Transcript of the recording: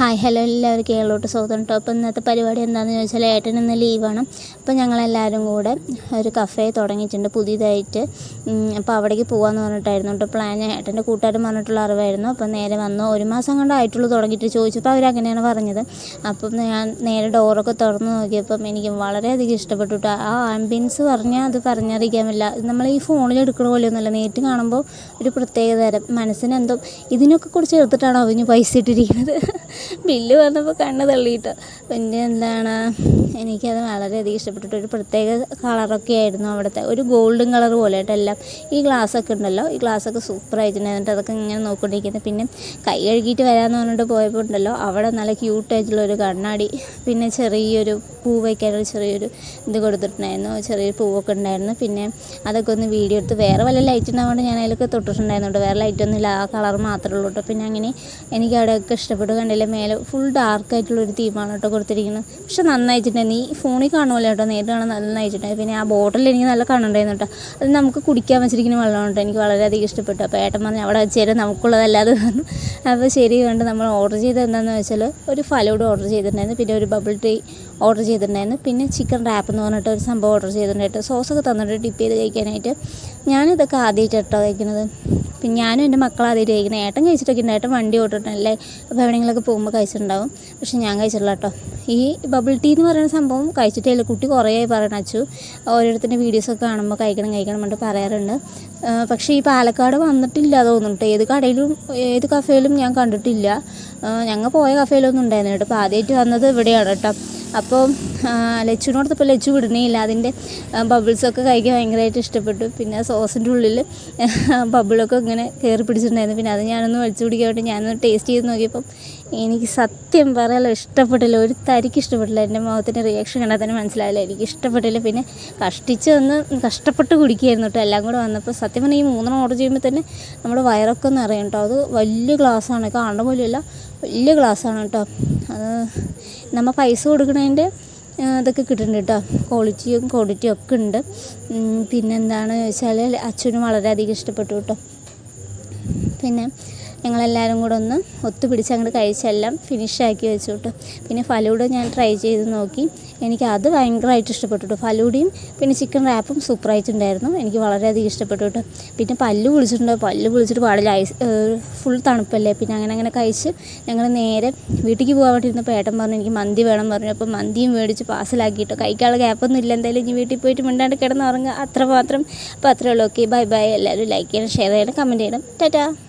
Hi hello എല്ലാവർക്കും കേരളോട്ട് സ്വാഗതം കേട്ടോ. അപ്പോൾ ഇന്നത്തെ പരിപാടി എന്താണെന്ന് ചോദിച്ചാൽ ഏട്ടൻ ഇന്ന് ലീവാണ്. അപ്പോൾ ഞങ്ങളെല്ലാവരും കൂടെ ഒരു കഫേ തുടങ്ങിയിട്ടുണ്ട് പുതിയതായിട്ട്. അപ്പോൾ അവിടേക്ക് പോകാമെന്ന് പറഞ്ഞിട്ടായിരുന്നു കേട്ടോ. പ്ലാൻ ഏട്ടന്റെ കൂട്ടുകാരൻ പറഞ്ഞിട്ടുള്ള അറിവായിരുന്നു. അപ്പോൾ നേരെ വന്നു. ഒരു മാസം കൊണ്ട് ആയിട്ടുള്ളൂ തുടങ്ങിയിട്ട് ചോദിച്ചപ്പോൾ അവരങ്ങനെയാണ് പറഞ്ഞത്. അപ്പം ഞാൻ നേരെ ഡോറൊക്കെ തുറന്ന് നോക്കിയപ്പം എനിക്ക് വളരെയധികം ഇഷ്ടപ്പെട്ടു കേട്ടോ. ആ ആംബിയൻസ് പറഞ്ഞാൽ അത് പറഞ്ഞറിയിക്കാൻ പറ്റില്ല. നമ്മൾ ഈ ഫോണിൽ എടുക്കണ പോലെയൊന്നുമല്ല. നേരിട്ട് കാണുമ്പോൾ ഒരു പ്രത്യേക തരം മനസ്സിന് എന്തോ ഇതിനൊക്കെ കുറിച്ച് എടുത്തിട്ടാണോ അവന് പൈസ ഇട്ടിരിക്കുന്നത്? ബില്ല് വന്നപ്പോൾ കണ്ണ് തള്ളിയിട്ട്. പിന്നെ എന്താണ് എനിക്കത് വളരെയധികം ഇഷ്ടപ്പെട്ടിട്ട് ഒരു പ്രത്യേക കളറൊക്കെ ആയിരുന്നു അവിടുത്തെ. ഒരു ഗോൾഡൻ കളർ പോലെ ആയിട്ട് എല്ലാം ഈ ഗ്ലാസ്സൊക്കെ ഉണ്ടല്ലോ ഈ ഗ്ലാസ്സൊക്കെ സൂപ്പറായിട്ടുണ്ട്. എന്നിട്ട് അതൊക്കെ ഇങ്ങനെ നോക്കിക്കൊണ്ടിരിക്കുന്നത് പിന്നെ കൈ കഴുകിയിട്ട് വരാമെന്ന് പറഞ്ഞിട്ട് പോയപ്പോൾ ഉണ്ടല്ലോ അവിടെ നല്ല ക്യൂട്ടായിട്ടുള്ള ഒരു കണ്ണാടി പിന്നെ ചെറിയൊരു പൂ വയ്ക്കാനൊരു ചെറിയൊരു ഇത് കൊടുത്തിട്ടുണ്ടായിരുന്നു ചെറിയൊരു പൂവൊക്കെ ഉണ്ടായിരുന്നു. പിന്നെ അതൊക്കെ ഒന്ന് വീഡിയോ എടുത്ത് വേറെ വല്ല ലൈറ്റ് ഉണ്ടാവുകൊണ്ട് ഞാൻ അതിലൊക്കെ തൊട്ടിട്ടുണ്ടായിരുന്നുണ്ട് വേറെ ലൈറ്റ് ഇല്ല ആ കളർ മാത്രമേ ഉള്ളൂ കേട്ടോ പിന്നെ അങ്ങനെ എനിക്ക് അവിടെയൊക്കെ ഇഷ്ടപ്പെട്ടു കണ്ടില്ലേ. മേലെ ഫുൾ ഡാർക്കായിട്ടുള്ളൊരു തീമാണ് കേട്ടോ കൊടുത്തിരിക്കുന്നത്. പക്ഷെ നന്നായിട്ടുണ്ട്. നീ ഫോണിൽ കാണുമല്ലോ കേട്ടോ നേരിട്ട് കാണാൻ നന്നായിട്ടുണ്ടായിരുന്നു പിന്നെ ആ ബോട്ടിൽ എനിക്ക് നല്ല കാണുന്നുണ്ടായിരുന്നു കേട്ടോ. അത് നമുക്ക് കുടിക്കാൻ വെച്ചിരിക്കുന്ന വെള്ളമാണ് കേട്ടോ. എനിക്ക് വളരെയധികം ഇഷ്ടപ്പെട്ടു. അപ്പോൾ ഏട്ടൻ പറഞ്ഞാൽ അവിടെ വെച്ചേരും നമുക്കുള്ളതല്ലാതെ പറഞ്ഞു അപ്പോൾ ശരി കണ്ട് നമ്മൾ ഓർഡർ ചെയ്തത് എന്താണെന്ന് വെച്ചാൽ ഒരു ഫലൂഡ് ഓർഡർ ചെയ്തിട്ടുണ്ടായിരുന്നു. പിന്നെ ഒരു ബബിൾ ടീ ഓർഡർ ചെയ്തിട്ടുണ്ടായിരുന്നു. പിന്നെ ചിക്കൻ റാപ്പ് എന്ന് പറഞ്ഞിട്ട് ഒരു സംഭവം ഓർഡർ ചെയ്തിട്ടുണ്ടായിട്ട് സോസൊക്കെ തന്നിട്ട് ടിപ്പ് ചെയ്ത് കഴിക്കാനായിട്ട് ഞാനിതൊക്കെ ആദ്യമായിട്ട് കേട്ടോ കഴിക്കുന്നത്. പിന്നെ ഞാനും എന്റെ മക്കൾ അതേ കഴിക്കുന്നത് ഏട്ടൻ കഴിച്ചിട്ടൊക്കെ ഏട്ടൻ വണ്ടി ഓട്ടിട്ടല്ലേ അപ്പോൾ എവിടെയെങ്കിലുമൊക്കെ പോകുമ്പോൾ കഴിച്ചിട്ടുണ്ടാവും. പക്ഷെ ഞാൻ കഴിച്ചിട്ടില്ല കേട്ടോ. ഈ ബബിൾ ടീ എന്ന് പറയുന്ന സംഭവം കഴിച്ചിട്ടേ ഇല്ല കുട്ടി കുറേ ആയി പറയണം അച്ചു. ഓരോരുത്തരുടെ വീഡിയോസൊക്കെ കാണുമ്പോൾ കഴിക്കണം കഴിക്കണം എന്നിട്ട് പറയാറുണ്ട്. പക്ഷേ ഈ പാലക്കാട് വന്നിട്ടില്ല തോന്നുന്നുണ്ട് ഏത് കടയിലും ഏത് കഫേയിലും ഞാൻ കണ്ടിട്ടില്ല. ഞങ്ങൾ പോയ കഫേയിലൊന്നും ഉണ്ടായിരുന്നു കേട്ടോ. അപ്പോൾ ആദ്യമായിട്ട് വന്നത് ഇവിടെയാണ് കേട്ടോ. അപ്പോൾ ലച്ചുവിനോടൊപ്പം ലച്ചു വിടണേ ഇല്ല അതിന്റെ ബബിൾസൊക്കെ കഴിക്കാൻ ഭയങ്കരമായിട്ട് ഇഷ്ടപ്പെട്ടു. പിന്നെ സോസിന്റെ ഉള്ളിൽ ബബിളൊക്കെ ഇങ്ങനെ കയറി പിടിച്ചിട്ടുണ്ടായിരുന്നു. പിന്നെ അത് ഞാനൊന്ന് വലിച്ചു പിടിക്കാൻ വേണ്ടി ഞാനൊന്ന് ടേസ്റ്റ് ചെയ്ത് നോക്കിയപ്പം എനിക്ക് സത്യം പറയാലോ ഇഷ്ടപ്പെട്ടില്ല. ഒരു തരിക്ക് ഇഷ്ടപ്പെട്ടില്ല. എന്റെ മുഖത്തിന്റെ റിയാക്ഷൻ കണ്ടാൽ തന്നെ മനസ്സിലായില്ല എനിക്ക് ഇഷ്ടപ്പെട്ടില്ല. പിന്നെ കഷ്ടിച്ച് ഒന്ന് കഷ്ടപ്പെട്ട് കുടിക്കുകയായിരുന്നു കേട്ടോ. എല്ലാം കൂടെ വന്നപ്പോൾ സത്യം പറഞ്ഞാൽ ഈ മൂന്നെണ്ണം ഓർഡർ ചെയ്യുമ്പോൾ തന്നെ നമ്മുടെ വയറൊക്കെ ഒന്ന് അറിയാം കേട്ടോ. അത് വലിയ ഗ്ലാസ്സാണ് കാണുന്ന പോലെയല്ല. വലിയ ഗ്ലാസ്സാണ് കേട്ടോ. അത് നമ്മൾ പൈസ കൊടുക്കണതിന്റെ ഇതൊക്കെ കിട്ടുന്നുണ്ട് കേട്ടോ. ക്വാളിറ്റിയും ക്വാണ്ടിറ്റിയും ഒക്കെ ഉണ്ട്. പിന്നെന്താണെന്ന് പിന്നെന്താണ് വെച്ചാൽ അച്ഛനും വളരെയധികം ഇഷ്ടപ്പെട്ടു കേട്ടോ. പിന്നെ ഞങ്ങളെല്ലാവരും കൂടെ ഒന്ന് ഒത്തുപിടിച്ച് അങ്ങോട്ട് കഴിച്ചെല്ലാം ഫിനിഷാക്കി വെച്ചു പിന്നെ ഫലൂഡ ഞാൻ ട്രൈ ചെയ്ത് നോക്കി. എനിക്ക് അത് ഭയങ്കരമായിട്ട് ഇഷ്ടപ്പെട്ടു കേട്ടോ ഫലൂഡയും പിന്നെ ചിക്കൻ റാപ്പും സൂപ്പറായിട്ടുണ്ടായിരുന്നു എനിക്ക് വളരെയധികം ഇഷ്ടപ്പെട്ടു പിന്നെ പല്ല് കുളിച്ചിട്ടുണ്ട്? പല്ല് കുളിച്ചിട്ട് പാടില്ല. ഐസ് ഫുൾ തണുപ്പല്ലേ? പിന്നെ അങ്ങനെ അങ്ങനെ കഴിച്ച് ഞങ്ങൾ നേരെ വീട്ടിലേക്ക് പോകാൻ വേണ്ടി ഇരുന്നപ്പോൾ ഏട്ടൻ പറഞ്ഞു എനിക്ക് മന്തി വേണം പറഞ്ഞു. അപ്പോൾ മന്തിയും മേടിച്ച് പാഴ്സലാക്കിയിട്ടോ കഴിക്കാനുള്ള ഗ്യാപ്പൊന്നും ഇല്ല. എന്തായാലും ഇനി വീട്ടിൽ പോയിട്ട് മിണ്ടാണ്ട് കിടന്നുറങ്ങുക അത്ര മാത്രം. അപ്പോൾ അത്രേ ഉള്ളൂ. ഓക്കെ ബൈ ബൈ എല്ലാവരും ലൈക്ക് ചെയ്യണം ഷെയർ ചെയ്യണം കമന്റ് ചെയ്യണം. ടാറ്റാ